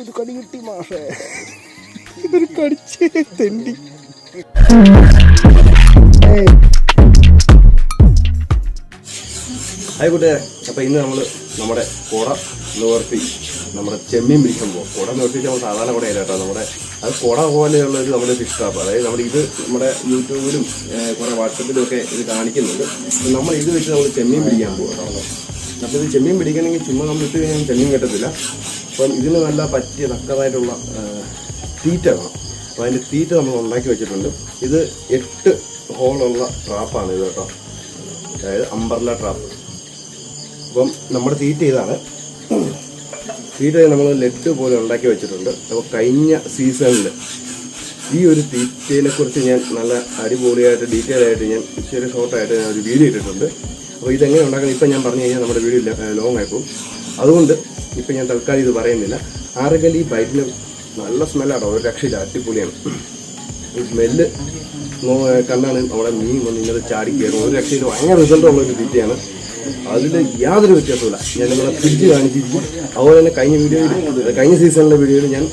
ഒരു കടി കിട്ടി മാഷേ. ഇതൊരു കടിച്ച് തെണ്ടി. ആയിക്കോട്ടെ കൂട്ടുകാരെ. ഇന്ന് നമ്മൾ നമ്മുടെ കോട നിവർത്തി നമ്മുടെ ചെമ്മീൻ പിടിക്കുമ്പോൾ കുട നോട്ടിച്ച് നമ്മൾ സാധാരണ കുടയല്ല കേട്ടോ നമ്മുടെ അത് കുട പോലെയുള്ള ഒരു നമ്മുടെ ഫിഷ് ട്രാപ്പ് അതായത് നമ്മുടെ ഇത് നമ്മുടെ യൂട്യൂബിലും കുറേ വാട്സപ്പിലും ഒക്കെ ഇത് കാണിക്കുന്നുണ്ട്. നമ്മൾ ഇത് വെച്ച് നമ്മൾ ചെമ്മീൻ പിടിക്കാൻ പോകും കേട്ടോ. അപ്പോൾ ഇത് ചെമ്മീൻ പിടിക്കണമെങ്കിൽ ചുമ്മാ നമ്മൾ ഇട്ട് കഴിഞ്ഞാൽ ചെമ്മീൻ കിട്ടത്തില്ല. അപ്പം ഇതിന് നല്ല പറ്റിയ തക്കതായിട്ടുള്ള തീറ്റ വേണം. അപ്പോൾ അതിന്റെ തീറ്റ നമ്മൾ ഉണ്ടാക്കി വെച്ചിട്ടുണ്ട്. ഇത് എട്ട് ഹോളുള്ള ട്രാപ്പാണ് ഇത് കേട്ടോ. അതായത് അമ്പർല ട്രാപ്പ് അപ്പം നമ്മുടെ തീറ്റ ഇതാണ്. തീറ്റ നമ്മൾ ലെഡ് പോലെ ഉണ്ടാക്കി വെച്ചിട്ടുണ്ട്. അപ്പോൾ കഴിഞ്ഞ സീസണിൽ ഈ ഒരു തീറ്റയെ കുറിച്ച് ഞാൻ നല്ല അടിപൊളിയായിട്ട് ഡീറ്റെയിൽ ആയിട്ട് ഞാൻ ചെറിയ ഷോർട്ടായിട്ട് ഞാൻ ഒരു വീഡിയോ ഇട്ടിട്ടുണ്ട്. അപ്പോൾ ഇതെങ്ങനെ ഉണ്ടാക്കുന്നത് ഇപ്പം ഞാൻ പറഞ്ഞു കഴിഞ്ഞാൽ നമ്മുടെ വീഡിയോ ലോങ് ആയിപ്പോൾ അതുകൊണ്ട് ഇപ്പം ഞാൻ തൽക്കാലം ഇത് പറയുന്നില്ല. ആരെങ്കിലും ഈ ബൈക്കിന് നല്ല സ്മെല്ലാണ് ഒരു രക്ഷയില്ല. അടിപൊളിയാണ്. ഈ സ്മെല്ല് കണ്ടാണ് നമ്മുടെ മീൻ വന്ന് ഇങ്ങനെ ചാടി ഒരു രക്ഷയിൽ ഭയങ്കര റിസൾട്ടുള്ള ഒരു തീറ്റയാണ്. അതിൽ യാതൊരു വ്യത്യാസമില്ല ഞാൻ നിങ്ങളെ ഫ്രിഡ്ജ് കാണിച്ചിരിക്കും. അതുപോലെ തന്നെ കഴിഞ്ഞ വീഡിയോയിൽ കഴിഞ്ഞ സീസണിലെ വീഡിയോയിൽ ഞാൻ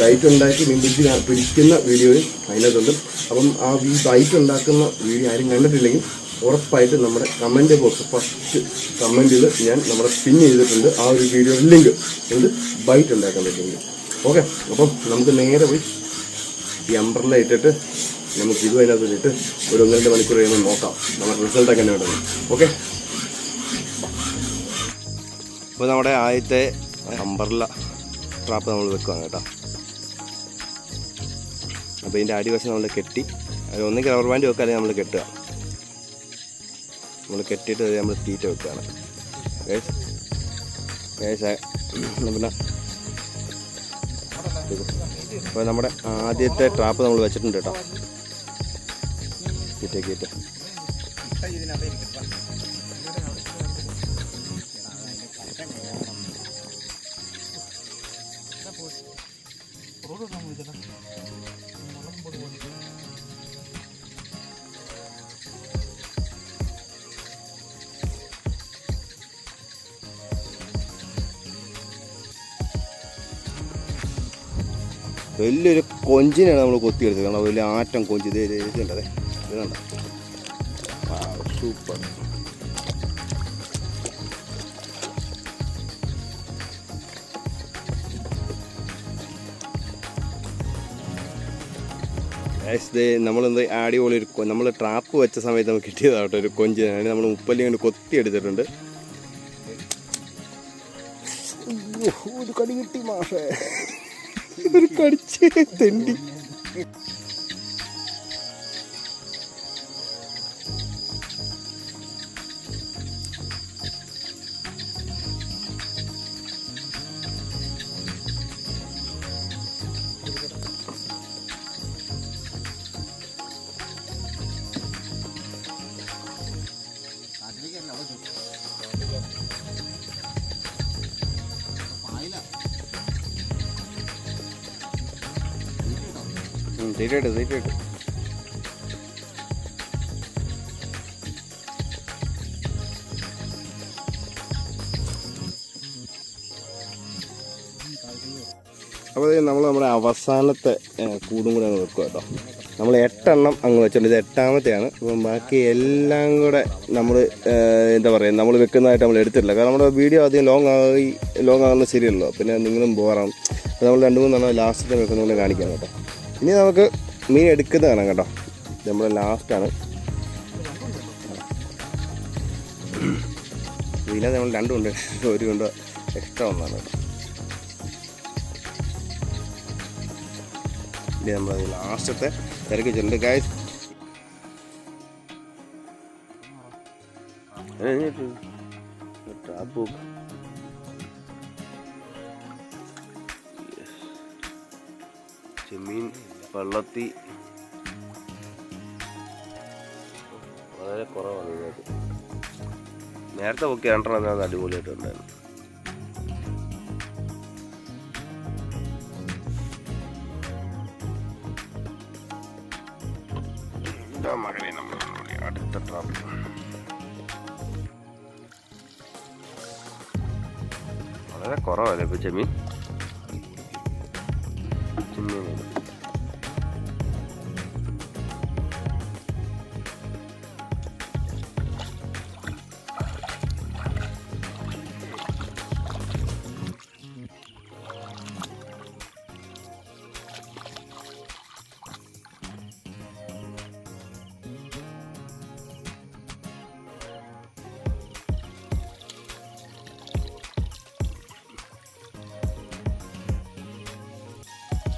ഡയറ്റ് ഉണ്ടാക്കി മീൻ പിടിച്ച് പിടിക്കുന്ന വീഡിയോയിൽ അതിനകത്തുണ്ട്. അപ്പം ആ ഈ ഡയറ്റ് ഉണ്ടാക്കുന്ന വീഡിയോ ആരും കണ്ടിട്ടില്ലെങ്കിൽ ഉറപ്പായിട്ട് നമ്മുടെ കമന്റ് ബോക്സ് ഫസ്റ്റ് കമന്റിൽ ഞാൻ നമ്മുടെ പിൻ ചെയ്തിട്ടുണ്ട്. ആ ഒരു വീഡിയോ ലിങ്ക് എന്ത് ബൈറ്റ് ഉണ്ടാക്കാൻ പറ്റുമെങ്കിൽ. ഓക്കെ അപ്പം നമുക്ക് നേരെ പോയി ഈ അംബ്രല്ല ഇട്ടിട്ട് നമുക്ക് ഇതും അതിനകത്ത് ഇട്ട് ഒരു ഒന്ന് രണ്ട് മണിക്കൂർ കഴിയുമ്പോൾ നോക്കാം. നമ്മുടെ റിസൾട്ടൊക്കെ തന്നെ ഉണ്ടെന്ന് ഓക്കെ ഇപ്പോൾ നമ്മുടെ ആദ്യത്തെ അമ്പർല ട്രാപ്പ് നമ്മൾ വെക്കുകയാണ് കേട്ടോ. അപ്പോൾ ഇതിന്റെ അടിവശം നമ്മൾ കെട്ടി അത് ഒന്നെങ്കിൽ റബ്ബർ ബാൻഡ് വെക്കുക അല്ലെങ്കിൽ നമ്മൾ കെട്ടുക. നമ്മൾ കെട്ടിയിട്ട് അത് നമ്മൾ തീറ്റ വെക്കുകയാണ്. പിന്നെ അപ്പോൾ നമ്മുടെ ആദ്യത്തെ ട്രാപ്പ് നമ്മൾ വെച്ചിട്ടുണ്ട് കേട്ടോ. കീറ്റ കീറ്റ വലിയൊരു കൊഞ്ചിനാണ് നമ്മൾ കൊത്തിയെടുത്തത്. കാരണം വലിയ ആറ്റം കൊഞ്ച്. ഇത് ഇത് ഇത് ഇത് കണ്ട? സൂപ്പർ നമ്മളെന്ത് അടിപൊളി ഒരു നമ്മൾ ട്രാപ്പ് വെച്ച സമയത്ത് നമുക്ക് കിട്ടിയതാട്ടോ ഒരു കൊഞ്ചിനാണ് നമ്മൾ മുപ്പല്ലി കൊണ്ട് കൊത്തി എടുത്തിട്ടുണ്ട് ഒരു കടി കിട്ടി മാഷേ. ഇതൊരു കടിച്ച് തെണ്ടി. തീറ്റയിട്ട് തീറ്റയിട്ട്. അപ്പോൾ നമ്മൾ നമ്മുടെ അവസാനത്തെ കൂടും കൂടെ അങ്ങ് വെക്കുക കേട്ടോ. നമ്മൾ എട്ടെണ്ണം അങ്ങ് വെച്ചിട്ടുണ്ട്. ഇത് എട്ടാമത്തെയാണ്. അപ്പം ബാക്കി എല്ലാം കൂടെ നമ്മൾ എന്താ പറയുക നമ്മൾ വെക്കുന്നതായിട്ട് നമ്മൾ എടുത്തിട്ടില്ല. കാരണം നമ്മുടെ വീഡിയോ അധികം ലോങ് ആയി ലോങ് ആകുന്നത് ശരിയല്ലോ പിന്നെ നിങ്ങളും ബോറാം അപ്പോൾ നമ്മൾ രണ്ട് മൂന്നെണ്ണം ലാസ്റ്റിൽ വെക്കുന്ന കാണിക്കാം കേട്ടോ. ഇനി നമുക്ക് മീൻ എടുക്കുന്നത് കാണാം കേട്ടോ. നമ്മൾ ലാസ്റ്റാണ് ഇതിനകത്ത് നമ്മൾ രണ്ടുമുണ്ട് ഒരു കൊണ്ട് എക്സ്ട്രാ ഒന്നാണ്. ഇനി നമ്മൾ ലാസ്റ്റത്തെ തിരക്കി വെച്ചിട്ടുണ്ട്. ഗായ്സ് ട്രാപ്പ് ചെമ്മീൻ വെള്ളത്തി. വളരെ കുറവാണ് ഇതിനകത്ത്. നേരത്തെ ഒക്കെ രണ്ടെണ്ണം അത് അടിപൊളിയായിട്ടുണ്ടായിരുന്നു വളരെ കുറവല്ലേ ഇപ്പൊ ചെമ്മീൻ? minute.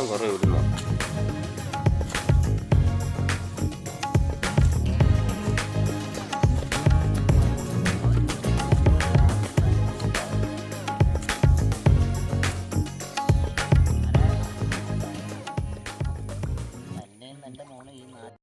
ഏറ്റവും കുറവ് ഇവിടുന്ന്